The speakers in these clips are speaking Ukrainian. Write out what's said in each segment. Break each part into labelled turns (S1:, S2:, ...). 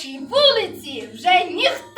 S1: нашій вулиці вже ніхто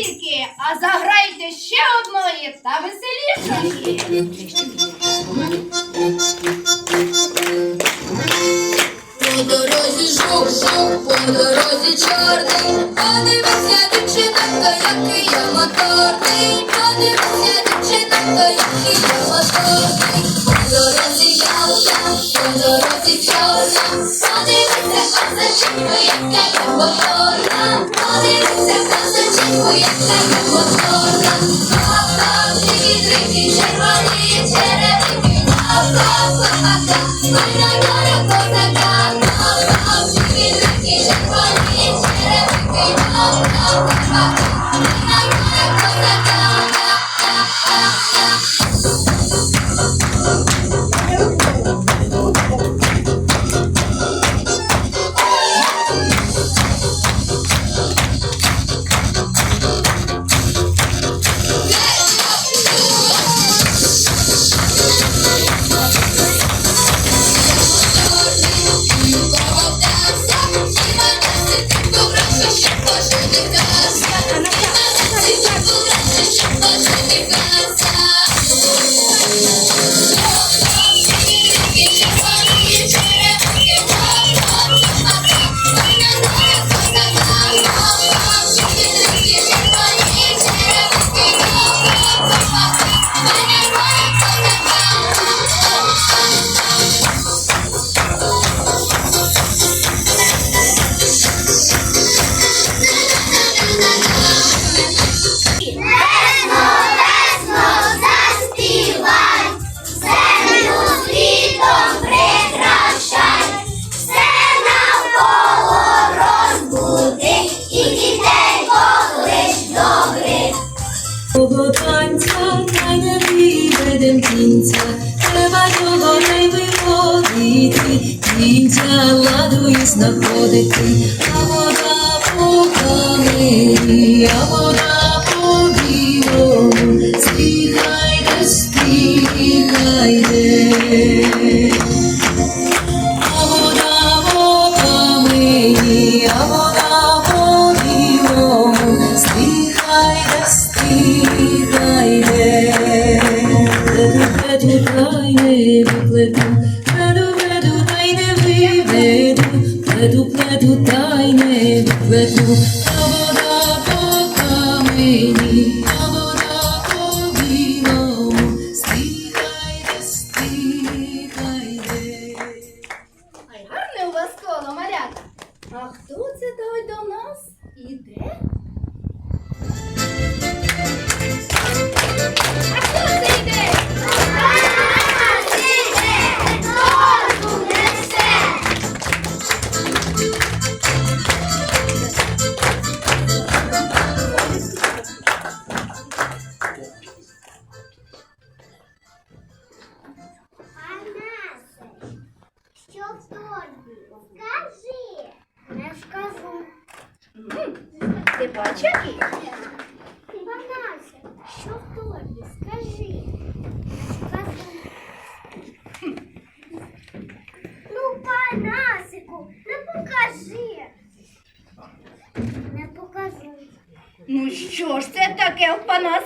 S1: Музики, а заграйте ще одної та веселішої.
S2: По дорозі жук-жук, по дорозі чорний, подивися, дівчинонько, який я моторний, подивися, дівчинонько, який я моторний, по дорозі яв-яв, по дорозі чорна, подивися, козаченько, яка я моторна, подивися, козаченько, яка я моторна, Папа, трики-трики, червоні черевики, папа-папа, мене горе козака, папа, трики-трики, червоні черевики, папа-папа, мене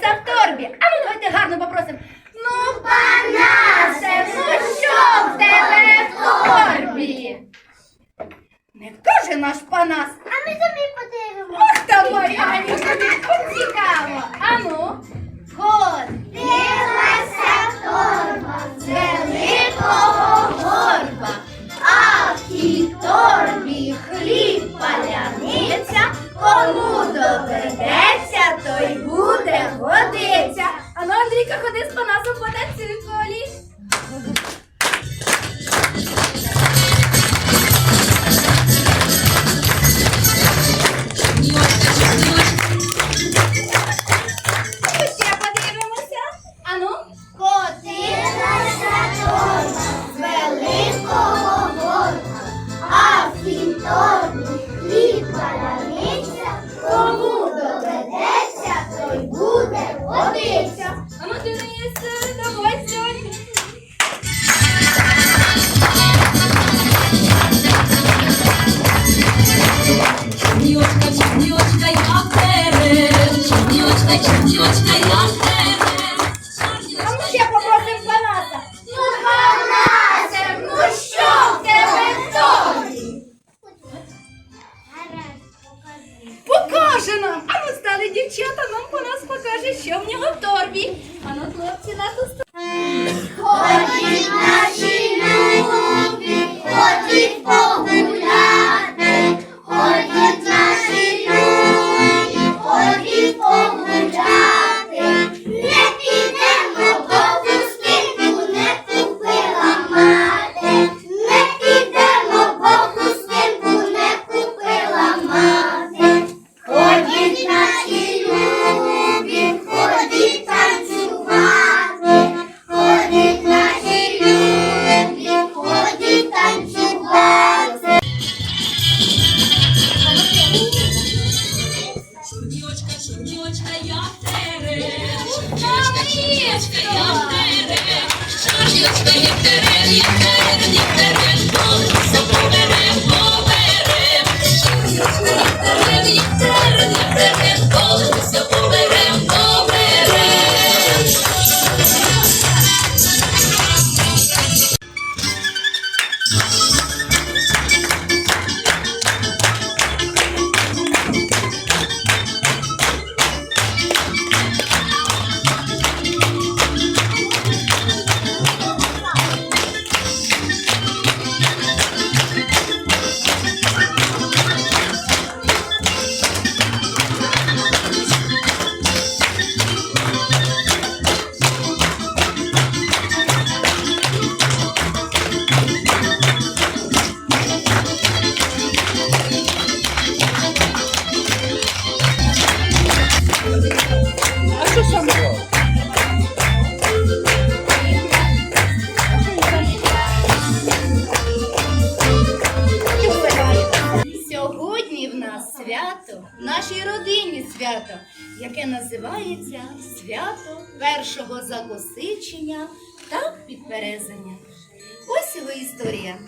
S3: в в торбі?
S1: А ну давайте гарно попросимо. Ну, панасе, ну що в тебе в торбі? Не каже наш панас.
S3: А ми самі подивимося.
S1: Ох та моя, мені тобі цікаво. А ну, год.
S3: Дивилася торба
S1: з великого горба, а в тій торбі хліб паляниця, Кому доведеться, той буде
S4: годиться.
S1: А ну, Андрійка, ходи з панасом потанцюй в колі. В нього в торбі.
S4: Очка, я в тебе. Чорні я в тебе, я в тебе,
S1: першого закосичення та підперезання. Ось його історія.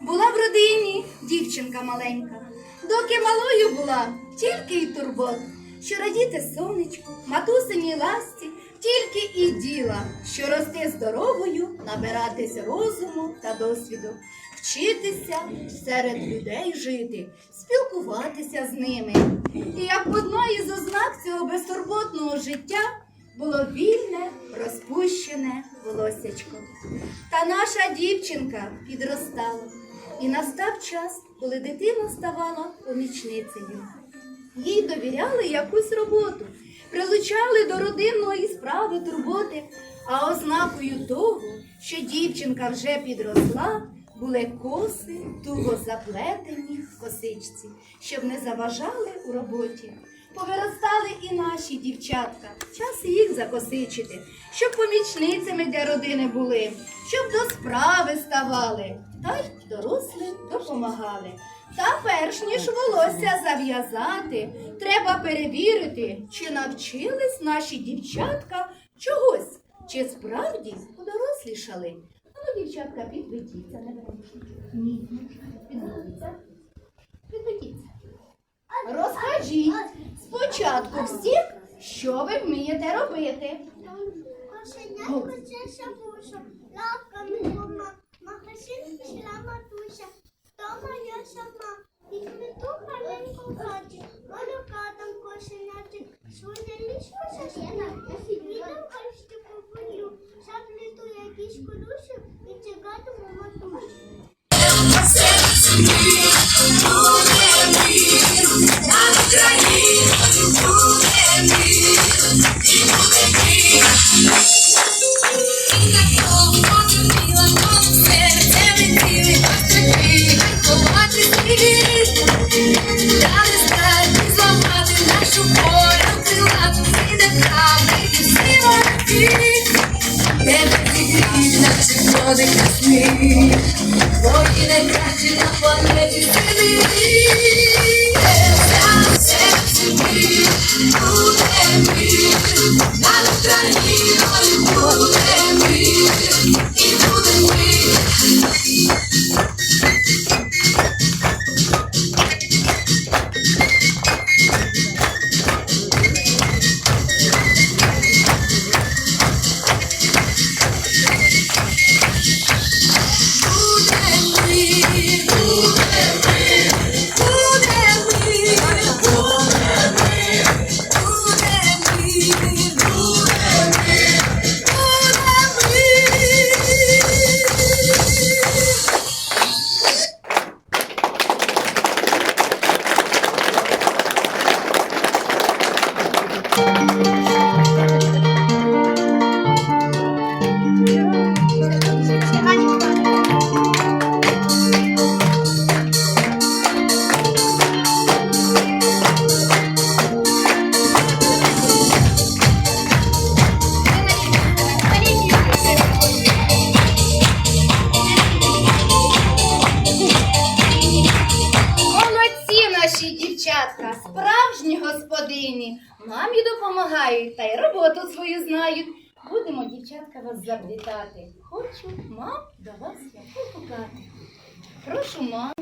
S1: Була в родині дівчинка маленька, доки малою була, тільки й турбот, що радіти сонечку, матусиній ласті, тільки і діла, що рости здоровою, набиратись розуму та досвіду, вчитися серед людей жити, спілкуватися з ними. І як одна із ознак цього безтурботного життя було вільне, розпущене волоссячко. Та наша дівчинка підростала, і настав час, коли дитина ставала помічницею. Їй довіряли якусь роботу, прилучали до родинної справи турботи, а ознакою того, що дівчинка вже підросла, були коси туго заплетені в косичці, щоб не заважали у роботі. Повиростали і наші дівчатка, час їх закосичити, щоб помічницями для родини були, щоб до справи ставали, та й дорослим допомагали. Та перш ніж волосся зав'язати, треба перевірити, чи навчились наші дівчатка чогось, чи справді подорослішали. Ну, дівчатка, підведіться, не. Ні, підведіться. Підведіться. Розкажіть спочатку всіх, що ви вмієте робити.
S2: Кошенятко це шабуша, лапками пішла матуся, дома я сама, відмету гарненько в хаті, молока там кошеняти, своє ліжко відом кашти поболю, заплету якісь колюші, і цигатиму матусю.
S1: Заплітати. Хочу мам до вас я покукати. Прошу, мам.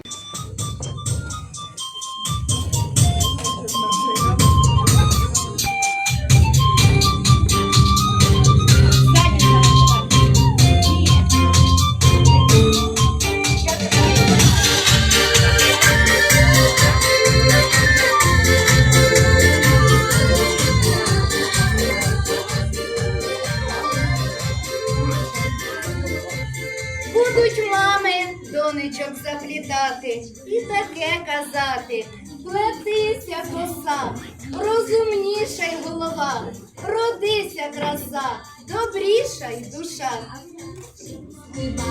S1: Goodbye.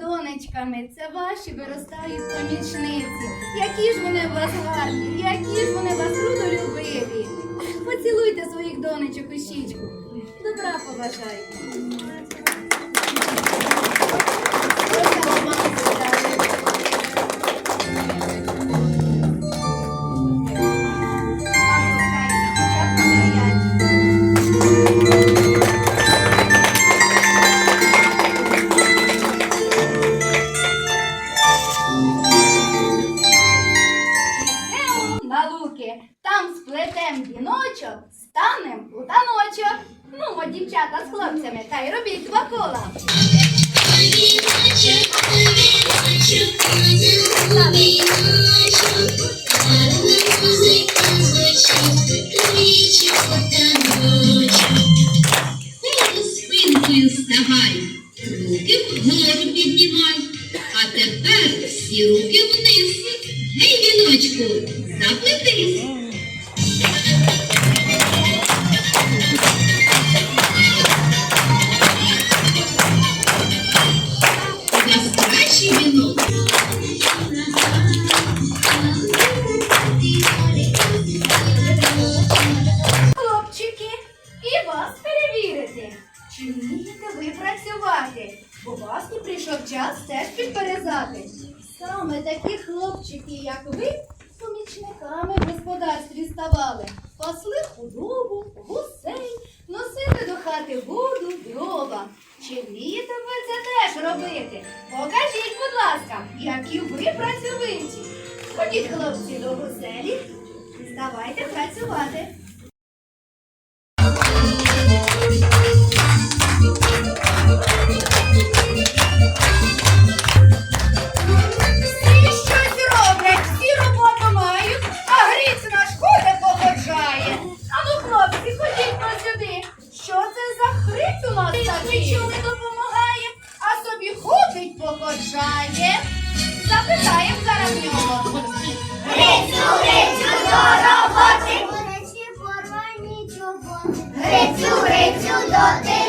S1: Донечками. Це ваші виростають помічниці. Які ж вони вас гарні, які ж вони вас трудолюбиві. Поцілуйте своїх донечок у щічку. Добра побажайте. Вас прийшов час теж підперезати. Саме такі хлопчики, як ви, помічниками в господарстві ставали. Пасли худобу, гусей, носили до хати воду, дрова. Чи вмієте ви це теж робити? Покажіть, будь ласка, які ви працьовиті. Ходіть, хлопці, до гуселі. Ставайте працювати. Всі щось роблять, всі роботу мають, а гріць наш ходить походжає. А ну, хлопці, ходіть но сюди. Що це за хриць у нас такий? Нічого не допомагає, а собі ходить походжає. Запитаємо зараз нього. Грицю, грицю, до роботи.
S3: Горячі порвані чоботи.
S1: Грицю, грицю, до теля.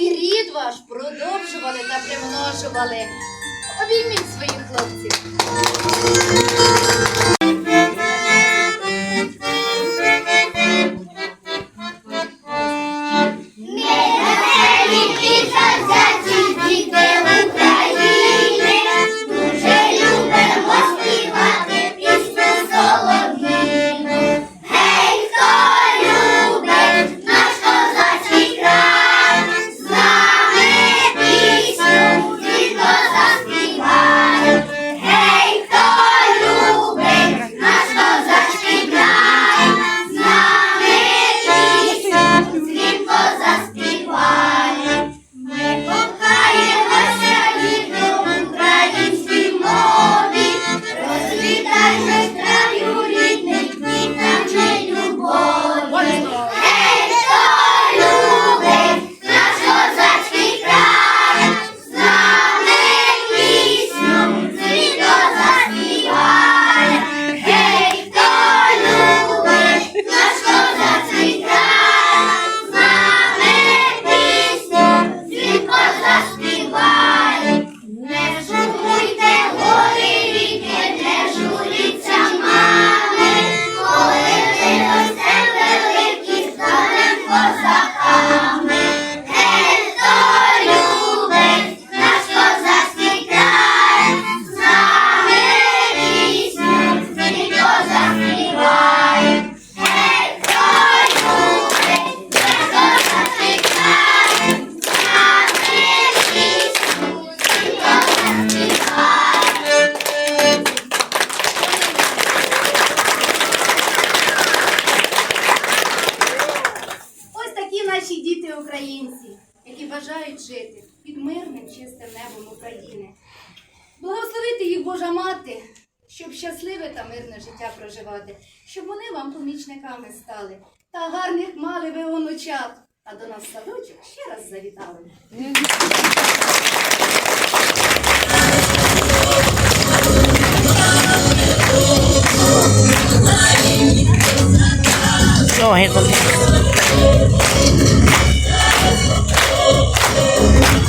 S1: і
S3: рід ваш продовжували та примножували. Обійміть своїх хлопців. українці, які бажають жити під мирним чистим небом України. Благословити їх Божа мати, щоб щасливе та мирне життя проживати, щоб вони вам помічниками стали та гарних мали ви онучат. А до нас садочок ще раз завітали.
S2: No, hands on Oh,